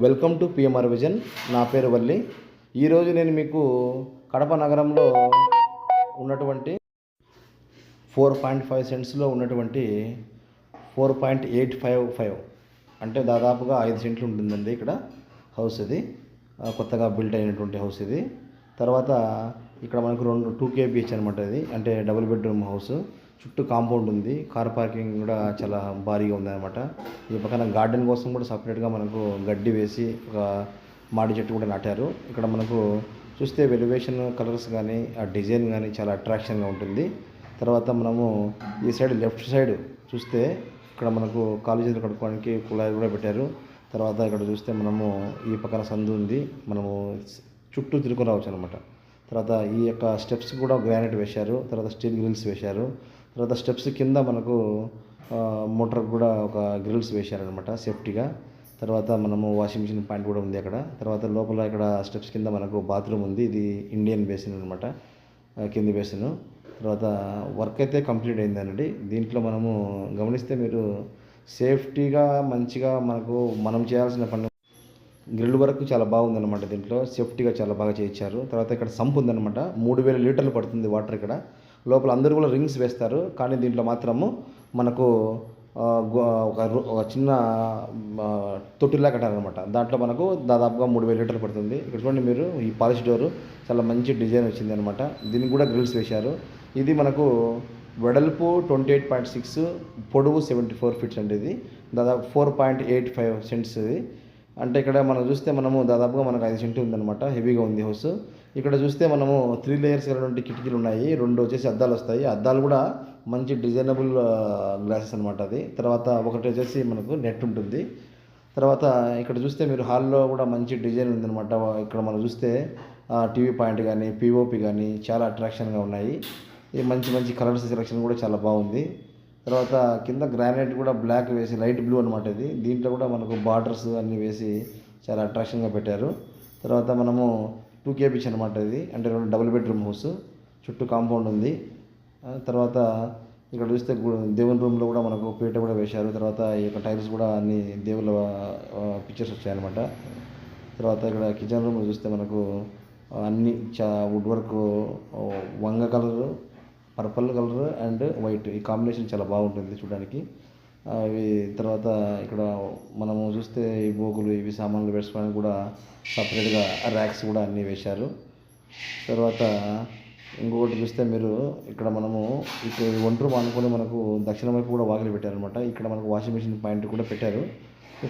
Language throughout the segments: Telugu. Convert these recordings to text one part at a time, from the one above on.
Welcome to PMR vision. నా పేరు వల్లి. ఈరోజు నేను మీకు కడప నగరంలో ఉన్నటువంటి ఫోర్ పాయింట్ ఫైవ్ సెంట్స్లో ఉన్నటువంటి four point eight five five. అంటే దాదాపుగా ఐదు సెంట్లు ఉంటుందండి ఇక్కడ హౌస్ ఇది. కొత్తగా బిల్డ్ అయినటువంటి హౌస్ ఇది. తర్వాత ఇక్కడ మనకు రెండు టూ కేబిహెచ్ అనమాట ఇది. అంటే డబుల్ బెడ్రూమ్ హౌస్. చుట్టూ కాంపౌండ్ ఉంది. కార్ పార్కింగ్ కూడా చాలా భారీగా ఉందన్నమాట. ఈ పక్కన గార్డెన్ కోసం కూడా సపరేట్గా మనకు గడ్డి వేసి ఒక మాడి చెట్టు కూడా నాటారు. ఇక్కడ మనకు చూస్తే వెలివేషన్ కలర్స్ కానీ ఆ డిజైన్ కానీ చాలా అట్రాక్షన్గా ఉంటుంది. తర్వాత మనము ఈ సైడ్ లెఫ్ట్ సైడ్ చూస్తే ఇక్కడ మనకు కాలు చేతులు కడుక్కోవడానికి కుళాయి కూడా పెట్టారు. తర్వాత ఇక్కడ చూస్తే మనము ఈ పక్కన సందు ఉంది. మనము చుట్టూ తిరుగు రావచ్చు అనమాట తర్వాత ఈ యొక్క స్టెప్స్ కూడా గ్రానైట్ వేశారు. తర్వాత స్టీల్ గ్రిల్స్ వేశారు. తర్వాత స్టెప్స్ కింద మనకు మోటార్ కూడా ఒక గ్రిల్స్ వేశారనమాట సేఫ్టీగా. తర్వాత మనము వాషింగ్ మిషన్ పాయింట్ కూడా ఉంది అక్కడ. తర్వాత లోపల ఇక్కడ స్టెప్స్ కింద మనకు బాత్రూమ్ ఉంది. ఇది ఇండియన్ బేసిన్ అనమాట కింది బేసిన్. తర్వాత వర్క్ అయితే కంప్లీట్ అయిందనండి దీంట్లో మనము గమనిస్తే మీరు సేఫ్టీగా మంచిగా మనకు మనం చేయాల్సిన పని గ్రిల్ వర్క్ చాలా బాగుందన్నమాట దీంట్లో. సేఫ్టీగా చాలా బాగా చేయించారు. తర్వాత ఇక్కడ సంప్ ఉందన్నమాట. మూడు వేల లీటర్లు పడుతుంది వాటర్ ఇక్కడ. లోపల అందరూ కూడా రింగ్స్ వేస్తారు. కానీ దీంట్లో మాత్రము మనకు గో- ఒక ఒక చిన్న తొట్టిలా కట్టారనమాట దాంట్లో మనకు దాదాపుగా మూడు వేల లీటర్లు పడుతుంది. ఇక్కడ చూడండి మీరు ఈ పాలిష్ డోరు చాలా మంచి డిజైన్ వచ్చింది అనమాట దీనికి కూడా గ్రిల్స్ వేశారు. ఇది మనకు వెడల్పు ట్వంటీ ఎయిట్ పాయింట్ సిక్స్ పొడవు సెవెంటీ ఫోర్ ఫీట్స్ అండి ఇది. దాదాపు four point eight five cents ఇది. అంటే ఇక్కడ మనం చూస్తే మనము దాదాపుగా మనకు ఐదు సెంట్లు ఉందన్నమాట. హెవీగా ఉంది హౌస్. ఇక్కడ చూస్తే మనము త్రీ లేయర్స్ అయినటువంటి కిటికీలు ఉన్నాయి. రెండు వచ్చేసి అద్దాలు వస్తాయి. అద్దాలు కూడా మంచి డిజైనబుల్ గ్లాసెస్ అనమాట అది. తర్వాత ఒకటి వచ్చేసి మనకు నెట్ ఉంటుంది. తర్వాత ఇక్కడ చూస్తే మీరు హాల్లో కూడా మంచి డిజైన్ ఉందన్నమాట. ఇక్కడ మనం చూస్తే టీవీ పాయింట్ కానీ పిఓపి కానీ చాలా అట్రాక్షన్గా ఉన్నాయి. ఈ మంచి మంచి కలర్స్ సెలెక్షన్ కూడా చాలా బాగుంది. తర్వాత కింద గ్రానైట్ కూడా బ్లాక్ వేసి లైట్ బ్లూ అనమాట ఇది. దీంట్లో కూడా మనకు బార్డర్స్ అన్నీ వేసి చాలా అట్రాక్షన్గా పెట్టారు. తర్వాత మనము టూ కేబీచ్ అనమాట ఇది. అంటే రెండు డబుల్ బెడ్రూమ్ హౌస్ చుట్టూ కాంపౌండ్ ఉంది. తర్వాత ఇక్కడ చూస్తే దేవుని రూమ్లో కూడా మనకు పీట కూడా వేశారు. తర్వాత ఈ యొక్క టైల్స్ కూడా అన్ని దేవుళ్ళ పిక్చర్స్ వచ్చాయన్నమాట. తర్వాత ఇక్కడ కిచెన్ రూమ్లో చూస్తే మనకు అన్ని చా wood work Vanga colour purple colour and white ఈ కాంబినేషన్ చాలా బాగుంటుంది చూడడానికి. అవి తర్వాత ఇక్కడ మనము చూస్తే ఈ బోగులు ఇవి సామాన్లు పెట్టుకోవడానికి కూడా సపరేట్గా ర్యాక్స్ కూడా అన్నీ వేశారు. తర్వాత ఇంకొకటి చూస్తే మీరు ఇక్కడ మనము ఇక్కడ ఒంటరు అనుకుని మనకు దక్షిణ వైపు కూడా వాకిలి పెట్టారనమాట ఇక్కడ మనకు వాషింగ్ మిషన్ పాయింట్ కూడా పెట్టారు.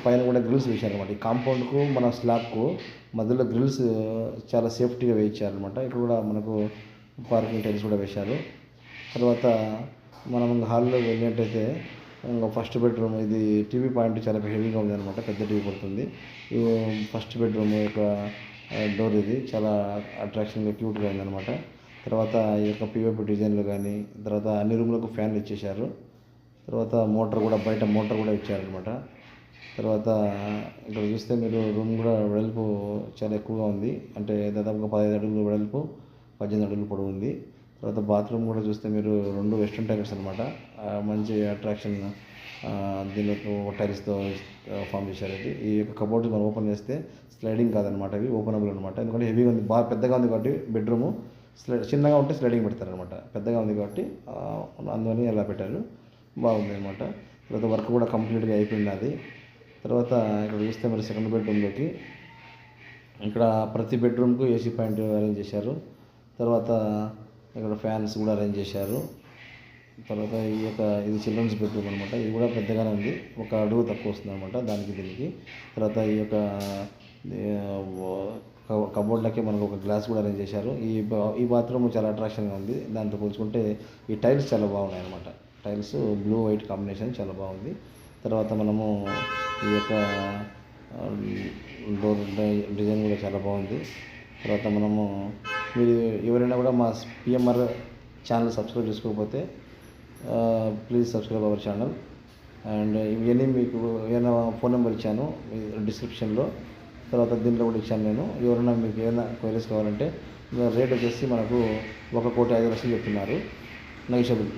పైన కూడా గ్రిల్స్ వేశారనమాట ఈ కాంపౌండ్కు మన స్లాబ్కు మధ్యలో గ్రిల్స్ చాలా సేఫ్టీగా వేయించారనమాట ఇక్కడ కూడా మనకు పార్కింగ్ టైల్స్ కూడా వేశారు. తర్వాత మనం హాల్లో వెళ్ళినట్టయితే ఫస్ట్ బెడ్రూమ్ ఇది టీవీ పాయింట్ చాలా హెవీగా ఉంది అనమాట పెద్ద టీవీ పడుతుంది ఫస్ట్ బెడ్రూమ్ యొక్క డోర్ ఇది చాలా అట్రాక్షన్గా క్యూట్గా ఉందన్నమాట. తర్వాత ఈ యొక్క పిఓపి డిజైన్లు కానీ తర్వాత అన్ని రూమ్లకు ఫ్యాన్లు ఇచ్చేశారు. తర్వాత మోటార్ కూడా బయట మోటార్ కూడా ఇచ్చారనమాట తర్వాత ఇక్కడ చూస్తే మీరు రూమ్ కూడా వెడల్పు చాలా ఎక్కువగా ఉంది. అంటే దాదాపుగా పదహైదు అడుగులు వెడల్పు పద్దెనిమిది అడుగులు పొడవు ఉంది. తర్వాత బాత్రూమ్ కూడా చూస్తే మీరు రెండు వెస్ట్రన్ టైల్స్ అనమాట మంచి అట్రాక్షన్ దీనికి టైల్స్తో ఫామ్ చేశారు ఇది ఈ యొక్క కబోర్డ్ మనం ఓపెన్ చేస్తే స్లైడింగ్ కాదనమాట ఇవి ఓపెనబుల్ అనమాట ఎందుకంటే హెవీగా ఉంది బాగా పెద్దగా ఉంది కాబట్టి బెడ్రూము స్లైడ్ చిన్నగా ఉంటే స్లైడింగ్ పెడతారనమాట పెద్దగా ఉంది కాబట్టి ఆ, అందువల్ల ఇలా పెట్టారు. బాగుంది అనమాట తర్వాత వర్క్ కూడా కంప్లీట్గా అయిపోయింది అది. తర్వాత ఇక్కడ చూస్తే మరి సెకండ్ బెడ్రూమ్లోకి ఇక్కడ ప్రతి బెడ్రూమ్కు ఏసీ పాయింట్ అరేంజ్ చేశారు. తర్వాత ఇక్కడ ఫ్యాన్స్ కూడా అరేంజ్ చేశారు. తర్వాత ఈ యొక్క ఇది చిల్డ్రన్స్ బెడ్రూమ్ అనమాట ఇది కూడా పెద్దగానే ఉంది. ఒక అడుగు తక్కువ వస్తుంది అనమాట దానికి దీనికి. తర్వాత ఈ యొక్క కబోర్డ్లకి మనకు ఒక గ్లాస్ కూడా అరేంజ్ చేశారు. ఈ బా- ఈ బాత్రూమ్ చాలా అట్రాక్షన్గా ఉంది. దాంతో పోల్చుకుంటే ఈ టైల్స్ చాలా బాగున్నాయి అనమాట టైల్స్ బ్లూ వైట్ కాంబినేషన్ చాలా బాగుంది. తర్వాత మనము ఈ యొక్క డోర్ డిజైన్ కూడా చాలా బాగుంది. తర్వాత మనము మీరు ఎవరైనా కూడా మా పిఎంఆర్ ఛానల్ సబ్స్క్రైబ్ చేసుకోకపోతే please subscribe our channel and ఇవన్నీ మీకు ఏదైనా ఫోన్ నెంబర్ ఇచ్చాను డిస్క్రిప్షన్లో తర్వాత దీంట్లో కూడా ఇచ్చాను నేను. ఎవరైనా మీకు ఏదైనా క్వైరీస్ కావాలంటే రేట్ వచ్చేసి మనకు ఒక కోటి ఐదు లక్షలు చెప్తున్నారు. నైషబుల్